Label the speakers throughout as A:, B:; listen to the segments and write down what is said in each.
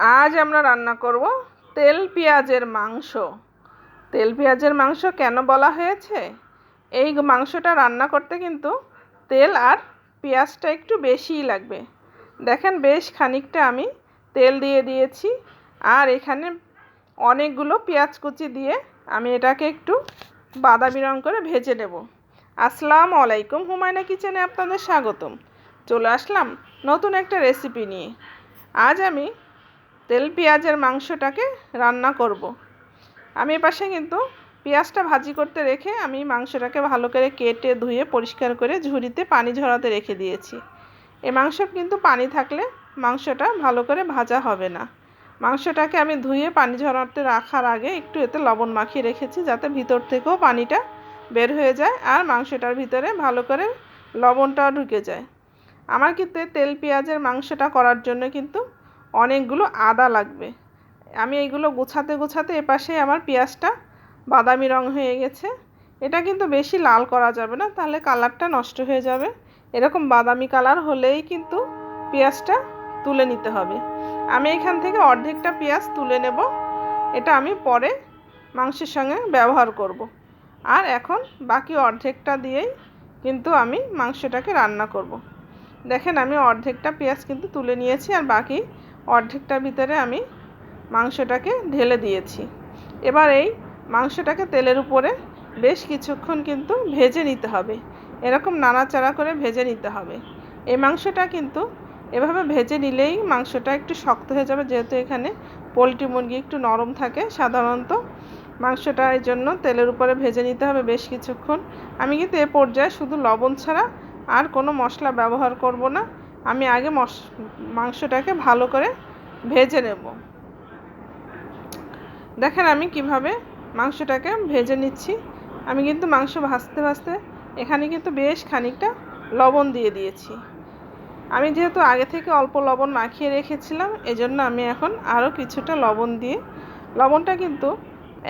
A: আজ আমরা রান্না করব তেল পেঁয়াজের মাংস। তেল পেঁয়াজের মাংস কেন বলা হয়েছে? এই মাংসটা রান্না করতে কিন্তু তেল আর পেঁয়াজটা একটু বেশিই লাগবে। দেখেন বেশ খানিকটা আমি তেল দিয়ে দিয়েছি। আর এখানে অনেকগুলো পেঁয়াজ কুচি দিয়ে আমি এটাকে একটু বাদামি রং করে ভেজে নেব। আসসালামু আলাইকুম, হুমায়ুনা কিচেনে আপনাদের স্বাগতম। চলে আসলাম নতুন একটা রেসিপি নিয়ে। আজ আমি তেল পেঁয়াজের মাংসটাকে রান্না করব। আমি এপাশে কিন্তু পেঁয়াজটা ভাজি করতে রেখে আমি মাংসটাকে ভালো করে কেটে ধুয়ে পরিষ্কার করে ঝুড়িতে পানি ঝরাতে রেখে দিয়েছি। এ মাংস কিন্তু পানি থাকলে মাংসটা ভালো করে ভাজা হবে না। মাংসটাকে আমি ধুয়ে পানি ঝরাতে রাখার আগে একটু এতে লবণ মাখিয়ে রেখেছি যাতে ভিতর থেকেও পানিটা বের হয়ে যায় আর মাংসটার ভিতরে ভালো করে লবণটাও ঢুকে যায়। আমার কিন্তু তেল পেঁয়াজের মাংসটা করার জন্য কিন্তু অনেকগুলো আদা লাগবে। আমি এইগুলো গোছাতে গোছাতে এপাশে আমার পেঁয়াজটা বাদামি রং হয়ে গেছে। এটা কিন্তু বেশি লাল করা যাবে না, তাহলে কালারটা নষ্ট হয়ে যাবে। এরকম বাদামি কালার হলেই কিন্তু পেঁয়াজটা তুলে নিতে হবে। আমি এখান থেকে অর্ধেকটা পেঁয়াজ তুলে নেব। এটা আমি পরে মাংসের সঙ্গে ব্যবহার করব। আর এখন বাকি অর্ধেকটা দিয়েই কিন্তু আমি মাংসটাকে রান্না করব। দেখেন আমি অর্ধেকটা পেঁয়াজ কিন্তু তুলে নিয়েছি আর বাকি অর্ধেকটার ভিতরে আমি মাংসটাকে ঢেলে দিয়েছি। এবার এই মাংসটাকে তেলের উপরে বেশ কিছুক্ষণ কিন্তু ভেজে নিতে হবে। এরকম নাড়াচাড়া করে ভেজে নিতে হবে। এই মাংসটা কিন্তু এভাবে ভেজে নিলেই মাংসটা একটু শক্ত হয়ে যাবে। যেহেতু এখানে পোলট্রি মুরগি একটু নরম থাকে, সাধারণত মাংসটা এই জন্য তেলের উপরে ভেজে নিতে হবে বেশ কিছুক্ষণ। আমি কিন্তু এ পর্যায়ে শুধু লবণ ছাড়া আর কোনো মশলা ব্যবহার করব না। আমি আগে মশ, মাংসটাকে ভালো করে ভেজে নেব। দেখেন আমি কীভাবে মাংসটাকে ভেজে নিচ্ছি। আমি কিন্তু মাংস ভাজতে ভাজতে এখানে কিন্তু বেশ খানিকটা লবণ দিয়ে দিয়েছি। আমি যেহেতু আগে থেকে অল্প লবণ মাখিয়ে রেখেছিলাম, এজন্য আমি এখন আরও কিছুটা লবণ দিয়ে, লবণটা কিন্তু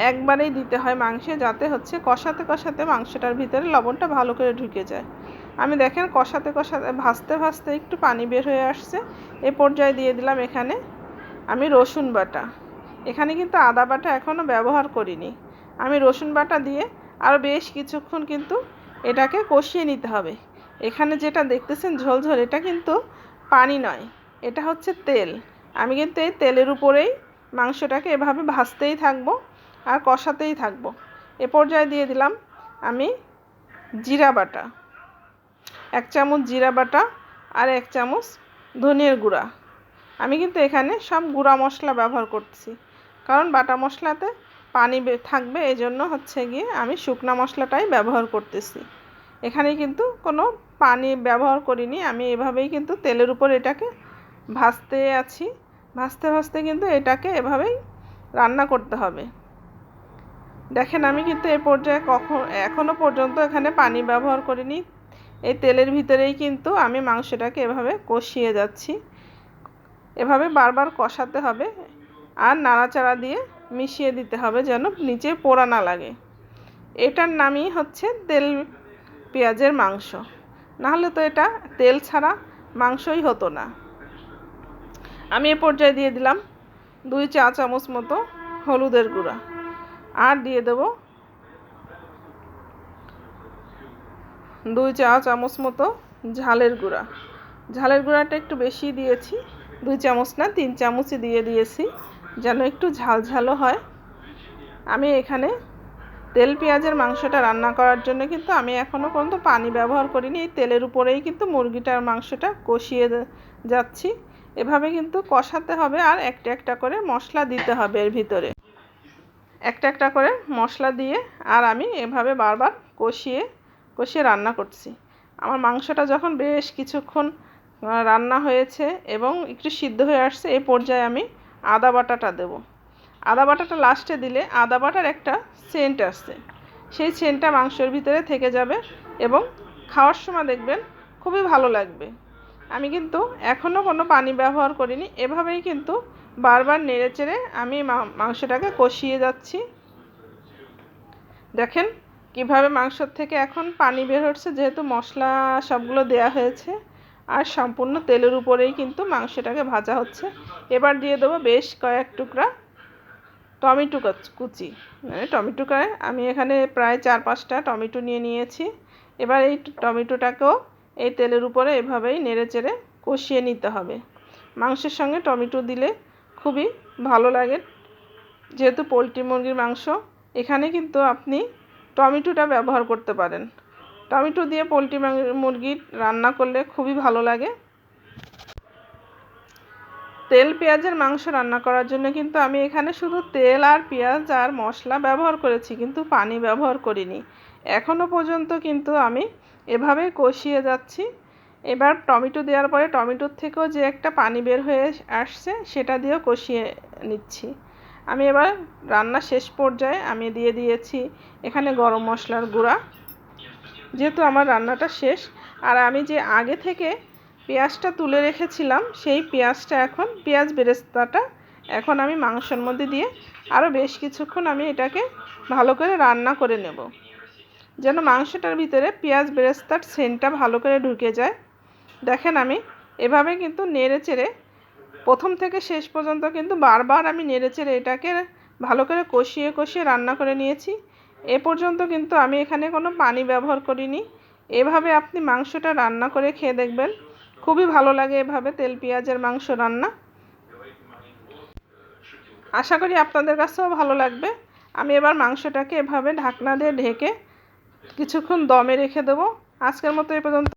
A: একবারেই দিতে হয় মাংসে যাতে হচ্ছে কষাতে কষাতে মাংসটার ভিতরে লবণটা ভালো করে ঢুকে যায়। আমি দেখেন কষাতে কষাতে, ভাজতে ভাজতে একটু পানি বের হয়ে আসছে। এ পর্যায়ে দিয়ে দিলাম এখানে আমি রসুন বাটা। এখানে কিন্তু আদা বাটা এখনও ব্যবহার করিনি। আমি রসুন বাটা দিয়ে আরও বেশ কিছুক্ষণ কিন্তু এটাকে কষিয়ে নিতে হবে। এখানে যেটা দেখতেছেন ঝোলঝোল, এটা কিন্তু পানি নয়, এটা হচ্ছে তেল। আমি কিন্তু এই তেলের উপরেই মাংসটাকে এভাবে ভাজতেই থাকব আর কষাতেই থাকব। এ পর্যায়ে দিয়ে দিলাম আমি জিরা বাটা। এক চামচ জিরা বাটা আর এক চামচ ধনিয়ার গুঁড়া। আমি কিন্তু এখানে সব গুঁড়া মশলা ব্যবহার করছি। কারণ বাটা মশলাতে পানি থাকবে এই জন্য হচ্ছে গিয়ে আমি শুকনা মশলাটাই ব্যবহার করতেছি। এখানে কিন্তু কোনো পানি ব্যবহার করিনি, আমি এভাবেই কিন্তু তেলের উপর এটাকে ভাজতে আছি। ভাজতে ভাজতে কিন্তু এটাকে এভাবেই রান্না করতে হবে। দেখেন, আমি কিন্তু এ পর্যায়ে কখন এখনও পর্যন্ত এখানে পানি ব্যবহার করিনি। এই তেলের ভিতরেই কিন্তু আমি মাংসটাকে এভাবে কষিয়ে যাচ্ছি। এভাবে বারবার কষাতে হবে আর নাড়াচাড়া দিয়ে মিশিয়ে দিতে হবে যেন নিচে পোড়া না লাগে। এটার নামই হচ্ছে তেল পেঁয়াজের মাংস। নাহলে তো এটা তেল ছাড়া মাংসই হতো না। আমি এ পর্যায়ে দিয়ে দিলাম দুই চা চামচ মতো হলুদের গুঁড়া। আর দিয়ে দেব দুই চা চামচ মতো ঝালের গুঁড়া। ঝালের গুঁড়াটা একটু বেশি দিয়েছি, দুই চামচ না, তিন চামচই দিয়ে দিয়েছি, যেন একটু ঝাল ঝালও হয়। আমি এখানে তেল পেঁয়াজের মাংসটা রান্না করার জন্য কিন্তু আমি এখনও পর্যন্ত পানি ব্যবহার করিনি। এই তেলের উপরেই কিন্তু মুরগিটার মাংসটা কষিয়ে যাচ্ছি। এভাবে কিন্তু কষাতে হবে আর একটা একটা করে মশলা দিতে হবে এর ভিতরে। একটা একটা করে মশলা দিয়ে আর আমি এভাবে বারবার কষিয়ে কষিয়ে রান্না করছি। আমার মাংসটা যখন বেশ কিছুক্ষণ রান্না হয়েছে এবং একটু সিদ্ধ হয়ে আসছে, এ পর্যায়ে আমি আদা বাটাটা দেব। আদা বাটাটা লাস্টে দিলে আদা বাটার একটা সেন্ট আসছে। সেই সেন্টটা মাংসের ভিতরে থেকে যাবে এবং খাওয়ার সময় দেখবেন খুবই ভালো লাগবে। আমি কিন্তু এখনও কোনো পানি ব্যবহার করিনি, এভাবেই কিন্তু বারবার নেড়ে চেড়ে আমি মাংসটাকে কষিয়ে যাচ্ছি। দেখেন কীভাবে মাংসর থেকে এখন পানি বের হচ্ছে, যেহেতু মশলা সবগুলো দেয়া হয়েছে, আর সম্পূর্ণ তেলের উপরেই কিন্তু মাংসটাকে ভাজা হচ্ছে। এবার দিয়ে দেবো বেশ কয়েক টুকরা টমেটো কচ- মানে টমেটোকে আমি এখানে প্রায় চার পাঁচটা টমেটো নিয়ে নিয়েছি। এবার এই টমেটোটাকেও এই তেলের উপরে এভাবেই নেড়ে চেড়ে কষিয়ে নিতে হবে। মাংসের সঙ্গে টমেটো দিলে খুবই ভালো লাগে। যেহেতু পোলট্রি মুরগির মাংস, এখানে কিন্তু আপনি টমেটোটা ব্যবহার করতে পারেন। টমেটো দিয়ে পোলট্রি মাং- মুরগি রান্না করলে খুবই ভালো লাগে। তেল, পেঁয়াজের মাংস রান্না করার জন্য কিন্তু আমি এখানে শুধু তেল আর পেঁয়াজ আর মশলা ব্যবহার করেছি, কিন্তু পানি ব্যবহার করিনি। এখনও পর্যন্ত কিন্তু আমি এভাবে কষিয়ে যাচ্ছি। এবার টমেটো দেওয়ার পরে টমেটোর থেকেও যে একটা পানি বের হয়ে আসছে, সেটা দিয়েও কষিয়ে নিচ্ছি। আমি এবার রান্না শেষ পর্যায়ে আমি দিয়ে দিয়েছি এখানে গরম মশলার গুঁড়া। যেহেতু আমার রান্নাটা শেষ, আর আমি যে আগে থেকে পেঁয়াজটা তুলে রেখেছিলাম, সেই পেঁয়াজটা এখন, পেঁয়াজ বেরেস্তাটা এখন আমি মাংসের মধ্যে দিয়ে আরও বেশ কিছুক্ষণ আমি এটাকে ভালো করে রান্না করে নেব। যেন মাংসটার ভিতরে পেঁয়াজ বেরেস্তার সেন্টটা ভালো করে ঢুকে যায়। দেখেন আমি এভাবে কিন্তু নেড়ে চেড়ে প্রথম থেকে শেষ পর্যন্ত কিন্তু বারবার আমি নেড়ে চেড়ে এটাকে ভালো করে কষিয়ে কষিয়ে রান্না করে নিয়েছি। এ পর্যন্ত কিন্তু আমি এখানে কোনো পানি ব্যবহার করিনি। এভাবে আপনি মাংসটা রান্না করে খেয়ে দেখবেন। খুবই ভালো লাগে এভাবে তেল পেঁয়াজের মাংস রান্না। আশা করি আপনাদের কাছেও ভালো লাগবে। আমি এবার মাংসটাকে এভাবে ঢাকনা দিয়ে ঢেকে কিছুক্ষণ দমে রেখে দেবো। আজকের মতো এই পর্যন্ত।